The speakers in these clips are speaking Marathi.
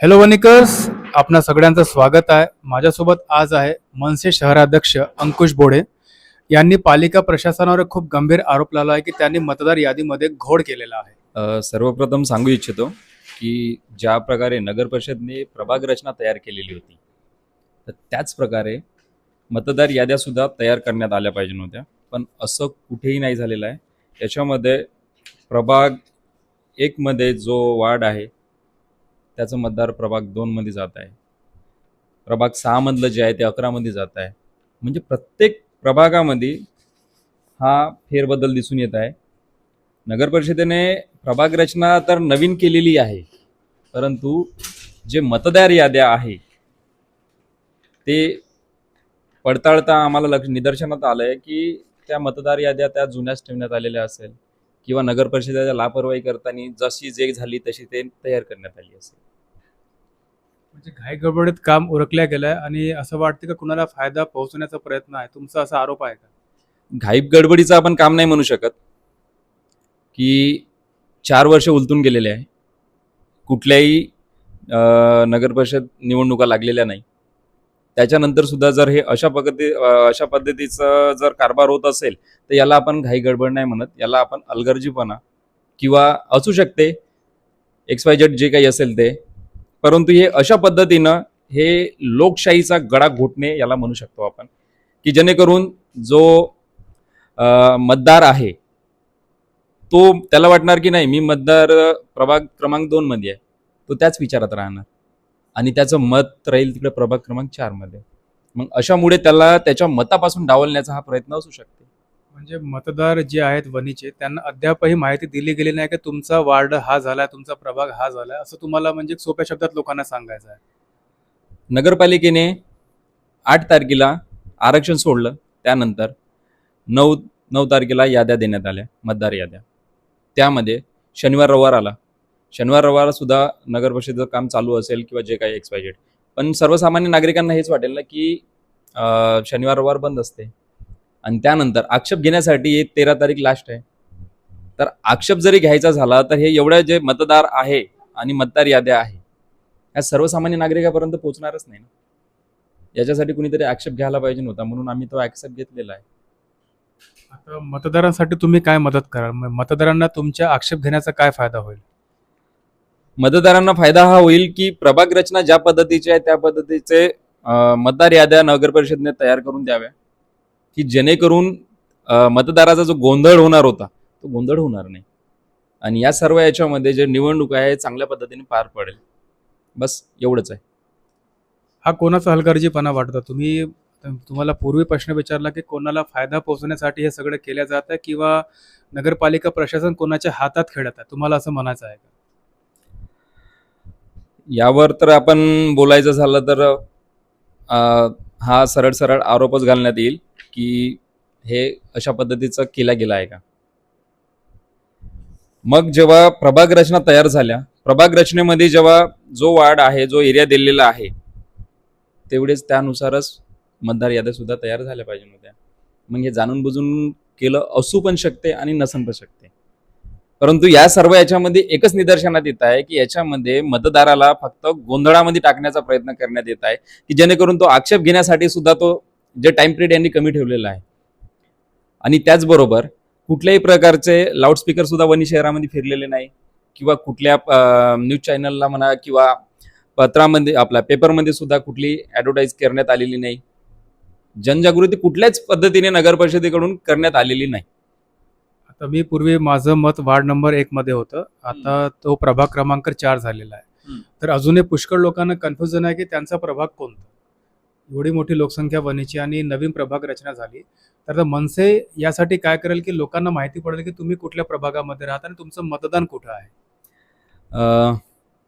हॅलो वनिकर्स. आपणा सगळ्यांचं स्वागत आहे. माझ्यासोबत आज आहे मनसे शहराध्यक्ष अंकुश बोडे. यांनी पालिका प्रशासनावर खूप गंभीर आरोप लावला आहे की त्यांनी मतदार यादीमध्ये घोड केलेला आहे. सर्वप्रथम सांगू इच्छितो की ज्या प्रकारे नगर परिषदने प्रभाग रचना तयार केलेली होती तर त्याच प्रकारे मतदार याद्यासुद्धा तयार करण्यात आल्या पाहिजे नव्हत्या. पण असं कुठेही नाही झालेलं आहे. याच्यामध्ये प्रभाग एकमध्ये जो वार्ड आहे त्याचं मतदार प्रभाग दोनमध्ये जात आहे. प्रभाग सहामधलं जे आहे ते अकरामध्ये जात आहे. म्हणजे प्रत्येक प्रभागामध्ये हा फेरबदल दिसून येत आहे. नगर परिषदेने प्रभाग रचना तर नवीन केलेली आहे. परंतु जे मतदार याद्या आहे ते पडताळता आम्हाला लक्ष निदर्शनात आलं आहे की त्या मतदार याद्या त्या जुन्याच ठेवण्यात आलेल्या असेल. किंवा नगर परिषदेच्या लापरवाही करताना जशी जे झाली तशी ते तयार करण्यात आली असेल. म्हणजे घाई गडबडीत काम उरकल्या गेलं आहे आणि असं वाटतं का कुणाला फायदा पोहोचवण्याचा प्रयत्न आहे? तुमचा असा आरोप आहे का? घाईप गडबडीचं आपण काम नाही म्हणू शकत. की चार वर्ष उलटून गेलेले आहे. कुठल्याही नगर परिषद निवडणुका लागलेल्या नाही. त्याच्यानंतर सुद्धा जर हे अशा पद्धती अशा पद्धतीचं जर कारभार होत असेल तर याला आपण घाई गडबड नाही म्हणत. याला आपण अलगर्जीपणा किंवा असू शकते एक्स वाय जेड जे काही असेल ते. परंतु हे अशा पद्धतीनं हे लोकशाहीचा गडा घोटणे याला म्हणू शकतो आपण. की जेणेकरून जो मतदार आहे तो त्याला वाटणार की नाही मी मतदार प्रभाग क्रमांक दोनमध्ये आहे तो त्याच विचारात राहणार. आणि त्याचं मत राहील तिकडे प्रभाग क्रमांक चारमध्ये. मग अशामुळे त्याला त्याच्या मतापासून डावलण्याचा हा प्रयत्न असू शकते. म्हणजे मतदार जे आहेत वनीचे त्यांना अद्यापही माहिती दिली गेली नाही की तुमचा वार्ड हा झालाय तुमचा प्रभाग हा झालाय असं तुम्हाला म्हणजे सोप्या शब्दात लोकांना सांगायचं आहे. नगरपालिकेने आठ तारखेला आरक्षण सोडलं त्यानंतर नऊ नऊ तारखेला याद्या देण्यात आल्या मतदार याद्या. त्यामध्ये शनिवार रविवार आला. शनिवार रविवार सुद्धा नगर परिषदेचं काम चालू असेल किंवा जे काही एक्सपायजेड जेड पण सर्वसामान्य नागरिकांना हेच वाटेल ना की शनिवार रविवार बंद असते. आणि त्यानंतर आक्षेप घेण्यासाठी हे तेरा तारीख लास्ट आहे. तर आक्षेप जरी घ्यायचा झाला तर हे एवढे जे मतदार आहे आणि मतदार याद्या आहे ह्या सर्वसामान्य नागरिकापर्यंत पोहोचणारच नाही ना. याच्यासाठी कुणीतरी आक्षेप घ्यायला पाहिजे नव्हता म्हणून आम्ही तो ऍक्सेप्ट घेतलेला आहे. आता मतदारांसाठी तुम्ही काय मदत कराल? मतदारांना तुमच्या आक्षेप घेण्याचा काय फायदा होईल? मतदारांना फायदा हा होईल की प्रभाग रचना ज्या पद्धतीची आहे त्या पद्धतीचे मतदार याद्या नगर परिषदने तयार करून द्याव्या. की जेणेकरून मतदाराचा जो गोंधळ होणार होता तो गोंधळ होणार नाही. आणि या सर्व याच्यामध्ये जे निवडणूक आहे चांगल्या पद्धतीने पार पडेल. बस एवढंच आहे. हा कोणाचा हलगर्जीपणा वाटतो? तुम्ही तुम्हाला पूर्वी प्रश्न विचारला की कोणाला फायदा पोहोचण्यासाठी हे सगळं केलं जात आहे किंवा नगरपालिका प्रशासन कोणाच्या हातात खेळत आहे? तुम्हाला असं म्हणायचं आहे का? यावर तर आपण बोलायचं झालं तर हा सरळ सरळ आरोपच घालण्यात येईल की हे अशा पद्धतीचं केला गेला आहे का? मग जेव्हा प्रभाग रचना तयार झाल्या प्रभाग रचनेमध्ये जेव्हा जो वार्ड आहे जो एरिया दिलेला आहे तेवढेच त्यानुसारच मतदार याद्या सुद्धा तयार झाल्या पाहिजे होत्या. मग हे जाणून बुजून केलं असू पण शकते आणि नसन पण शकते. परंतु या सर्व याच्यामध्ये एकच निदर्शनात येत आहे की याच्यामध्ये मतदाराला फक्त गोंधळामध्ये टाकण्याचा प्रयत्न करण्यात येत आहे की जेणेकरून तो आक्षेप घेण्यासाठी सुद्धा तो जे टाइम पिरियड यांनी कमी ठेवलेला आहे. आणि त्याचबरोबर कुठल्याही प्रकारचे लाऊडस्पीकर सुद्धा वणी शहरामध्ये फिरलेले नाही किंवा कुठल्या न्यूज चॅनलला म्हणा किंवा पत्रामध्ये आपल्या पेपरमध्ये सुद्धा कुठली ॲडव्हर्टाईज करण्यात आलेली नाही. जनजागृती कुठल्याच पद्धतीने नगर परिषदेकडून करण्यात आलेली नाही. आता मी पूर्वी माझं मत वार्ड नंबर एक मध्ये होतं. आता तो प्रभाग क्रमांक चार झालेला आहे. तर अजूनही पुष्कळ लोकांना कन्फ्युजन आहे की त्यांचा प्रभाग कोणता? एवढी मोठी लोकसंख्या वनीची आणि नवीन प्रभाग रचना झाली. तर मनसे यासाठी काय करेल की लोकांना माहिती पडेल की तुम्ही कुठल्या प्रभागामध्ये राहता आणि तुमचं मतदान कुठं आहे?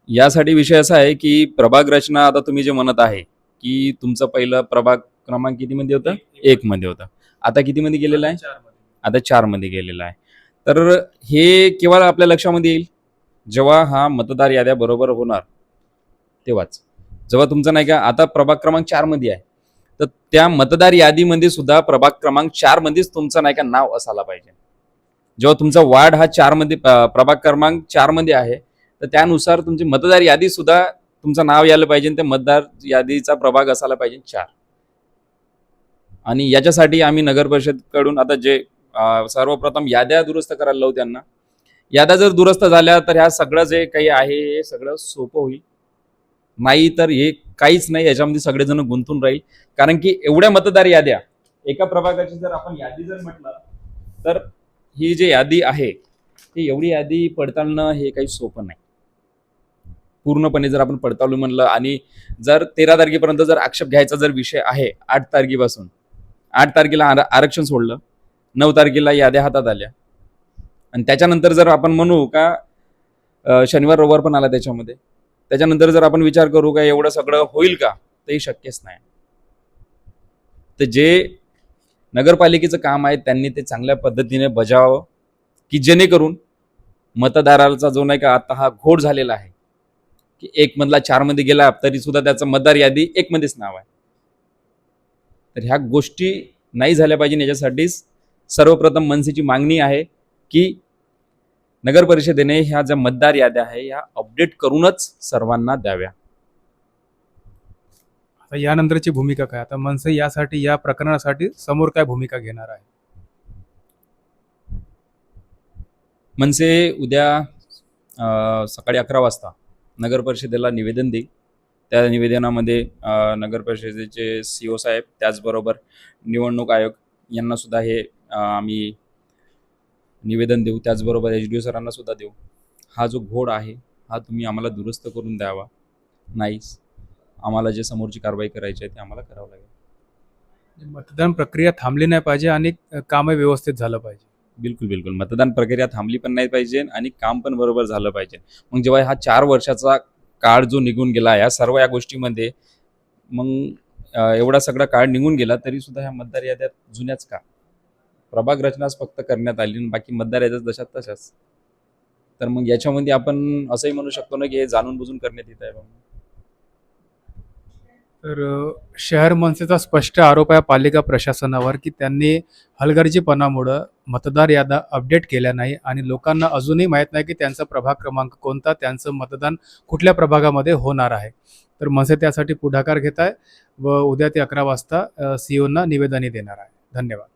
यासाठी विषय असा आहे की प्रभाग रचना आता तुम्ही जे म्हणत आहे की तुमचं पहिलं प्रभाग क्रमांक कितीमध्ये होतं? एक. मध्ये होतं. आता कितीमध्ये गेलेलं आहे. आता चारमध्ये गेलेला आहे. तर हे केव्हा आपल्या लक्षामध्ये येईल. जेव्हा हा मतदार याद्या बरोबर होणार तेव्हाच. जेव्हा तुमचं नाही का आता प्रभाग क्रमांक चारमध्ये आहे. तर त्या मतदार यादीमध्ये सुद्धा प्रभाग क्रमांक चार मध्येच तुमचं नाही का नाव असायला पाहिजे. जेव्हा तुमचा वार्ड हा चारमध्ये प्रभाग क्रमांक चारमध्ये आहे तर त्यानुसार तुमची मतदार यादी सुद्धा तुमचं नाव यायला पाहिजे त्या ते मतदार यादीचा प्रभाग असायला पाहिजे चार. आणि याच्यासाठी आम्ही नगर परिषदकडून आता जे सर्वप्रथम याद्या दुरुस्त करायला लावू त्यांना. याद्या जर दुरुस्त झाल्या तर ह्या सगळं जे काही आहे हे सगळं सोपं होईल. नाही तर हे काहीच नाही याच्यामध्ये सगळेजण गुंतून राहील. कारण की एवढ्या मतदार याद्या एका प्रभागाची जर आपण यादी जर म्हटलं तर ही जी यादी आहे ही एवढी यादी पडताळणं हे काही सोपं नाही. पूर्णपणे जर आपण पडताळू म्हणलं आणि जर तेरा तारखेपर्यंत जर आक्षेप घ्यायचा जर विषय आहे आठ तारखेपासून आठ तारखेला आर- आरक्षण सोडलं नऊ तारखेला याद्या हातात आल्या. आणि त्याच्यानंतर जर आपण म्हणू का शनिवार रविवार पण आला त्याच्यामध्ये त्याच्यानंतर जर आपण विचार करू का एवढं सगळं होईल का तेही शक्यच नाही. तर जे नगरपालिकेचं काम आहे त्यांनी ते चांगल्या पद्धतीने बजावं की जेणेकरून मतदाराचा जो नाही का आता हा घोड झालेला आहे की एक मधला चारमध्ये गेला तरी सुद्धा त्याचं मतदार यादी एक मध्येच नाव आहे. तर ह्या गोष्टी नाही झाल्या पाहिजे याच्यासाठीच सर्वप्रथम मनसेची मागणी आहे की नगर परिषदेने ह्या ज्या मतदार याद्या आहे ह्या अपडेट करूनच सर्वांना द्याव्या. आता यानंतरची भूमिका काय? आता मनसे यासाठी या प्रकरणासाठी समोर काय भूमिका घेणार आहे? मनसे उद्या सकाळी अकरा वाजता नगर परिषदेला निवेदन देईल. त्या निवेदनामध्ये नगर परिषदेचे सी ओ साहेब त्याचबरोबर निवडणूक आयोग यांना सुद्धा हे आम्ही निवेदन देऊ. त्याचबरोबर एच डी ओ सरांना सुद्धा देऊ. हा जो घोड आहे हा तुम्ही आम्हाला दुरुस्त करून द्यावा. नाहीच आम्हाला जे समोरची कारवाई करायची आहे ते आम्हाला करावं लागेल. मतदान प्रक्रिया थांबली नाही पाहिजे आणि कामं व्यवस्थित झालं पाहिजे. बिलकुल बिलकुल. मतदान प्रक्रिया थांबली पण नाही पाहिजे आणि काम पण बरोबर झालं पाहिजे. मग जेव्हा हा चार वर्षाचा काळ जो निघून गेला या सर्व या गोष्टीमध्ये मग एवढा सगळा काळ निघून गेला तरी सुद्धा ह्या मतदार याद्या जुन्याच का? प्रभाग रचनाच फक्त करण्यात आली आणि बाकी मतदार याच्याच जशात तशाच. तर मग याच्यामध्ये आपण असंही म्हणू शकतो ना की हे जाणून बुजून करण्यात येत आहे. तर शहर मनसेचा स्पष्ट आरोप आहे पालिका प्रशासनावर की त्यांनी हलगर्जीपणामुळं मतदार याद्या अपडेट केल्या नाही आणि लोकांना अजूनही माहीत नाही की त्यांचा प्रभाग क्रमांक कोणता त्यांचं मतदान कुठल्या प्रभागामध्ये होणार आहे. तर मनसे त्यासाठी पुढाकार घेत आहे व उद्या ते अकरा वाजता सीओना निवेदनही देणार आहे. धन्यवाद.